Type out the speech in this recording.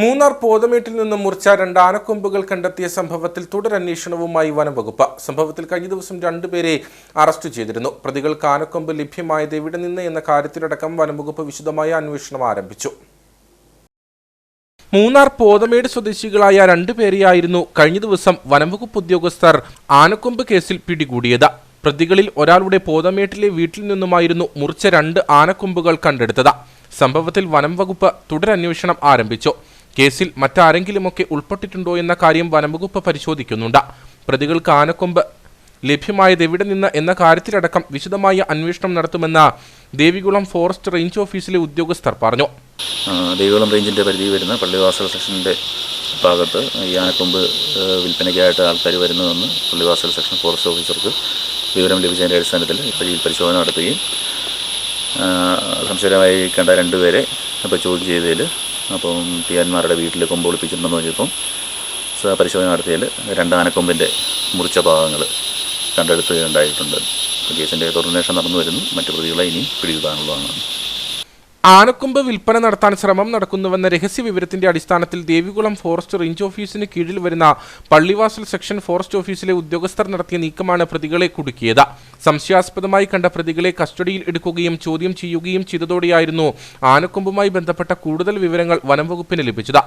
മൂന്നാർ പോതമേട്ടിൽ നിന്നും മുറിച്ച രണ്ട് ആനക്കൊമ്പുകൾ കണ്ടെത്തിയ സംഭവത്തിൽ തുടരന്വേഷണവുമായി വനംവകുപ്പ്. സംഭവത്തിൽ കഴിഞ്ഞ ദിവസം രണ്ടുപേരെ അറസ്റ്റ് ചെയ്തിരുന്നു. പ്രതികൾക്ക് ആനക്കൊമ്പ് ലഭ്യമായത് എവിടെ നിന്ന് എന്ന കാര്യത്തിലടക്കം വനംവകുപ്പ് വിശദമായ അന്വേഷണം ആരംഭിച്ചു. മൂന്നാർ പോതമേട് സ്വദേശികളായ രണ്ടുപേരെയായിരുന്നു കഴിഞ്ഞ ദിവസം വനംവകുപ്പ് ഉദ്യോഗസ്ഥർ ആനക്കൊമ്പ് കേസിൽ പിടികൂടിയത്. പ്രതികളിൽ ഒരാളുടെ പോതമേട്ടിലെ വീട്ടിൽ നിന്നുമായിരുന്നു മുറിച്ച രണ്ട് ആനക്കൊമ്പുകൾ കണ്ടെടുത്തത്. സംഭവത്തിൽ വനം വകുപ്പ് തുടരന്വേഷണം ആരംഭിച്ചു. കേസിൽ മറ്റാരെങ്കിലുമൊക്കെ ഉൾപ്പെട്ടിട്ടുണ്ടോ എന്ന കാര്യം വനംവകുപ്പ് പരിശോധിക്കുന്നുണ്ട്. പ്രതികൾക്ക് ആനക്കൊമ്പ് ലഭ്യമായത് എവിടെ നിന്ന് എന്ന കാര്യത്തിലടക്കം വിശദമായ അന്വേഷണം നടത്തുമെന്ന് ദേവികുളം ഫോറസ്റ്റ് റേഞ്ച് ഓഫീസിലെ ഉദ്യോഗസ്ഥർ പറഞ്ഞു. ദേവികുളം റേഞ്ചിന്റെ പരിധി വരുന്ന പള്ളിവാസൽ സെക്ഷന്റെ ഭാഗത്ത് ഈ ആനക്കൊമ്പ് വിൽപ്പനയ്ക്കായിട്ട് ആൾക്കാർ വരുന്നതെന്ന് പള്ളിവാസൽ സെക്ഷൻ ഫോറസ്റ്റ് ഓഫീസർക്ക് വിവരം ലഭിച്ചതിന്റെ അടിസ്ഥാനത്തിൽ വഴിയിൽ പരിശോധന നടത്തുകയും സംശയമായി കണ്ട രണ്ടുപേരെ ഇപ്പോൾ ചോദ്യം ചെയ്തതിൽ അപ്പം ടിയാന്മാരുടെ വീട്ടിൽ കൊമ്പ് ഒളിപ്പിച്ചിട്ടുണ്ടെന്ന് വെച്ചപ്പം പരിശോധന നടത്തിയതിൽ രണ്ട് ആനക്കൊമ്പിന്റെ മുറിച്ച ഭാഗങ്ങൾ കണ്ടെടുത്തുകയുണ്ടായിട്ടുണ്ട് കേസിന്റെ തുടർന്വേഷണം നടന്നു വരുന്നു. മറ്റു പ്രതികളെ ഇനിയും പിടികൂടാനുള്ളതാണ്. ആനക്കൊമ്പ് വിൽപ്പന നടത്താൻ ശ്രമം നടക്കുന്നുവെന്ന രഹസ്യ വിവരത്തിന്റെ അടിസ്ഥാനത്തിൽ ദേവികുളം ഫോറസ്റ്റ് റേഞ്ച് ഓഫീസിന് കീഴിൽ വരുന്ന പള്ളിവാസൽ സെക്ഷൻ ഫോറസ്റ്റ് ഓഫീസിലെ ഉദ്യോഗസ്ഥർ നടത്തിയ നീക്കമാണ് പ്രതികളെ കുടുക്കിയത്. സംശയാസ്പദമായി കണ്ട പ്രതികളെ കസ്റ്റഡിയിൽ എടുക്കുകയും ചോദ്യം ചെയ്യുകയും ചെയ്തതോടെയായിരുന്നു ആനക്കൊമ്പുമായി ബന്ധപ്പെട്ട കൂടുതൽ വിവരങ്ങൾ വനംവകുപ്പിന് ലഭിച്ചത്.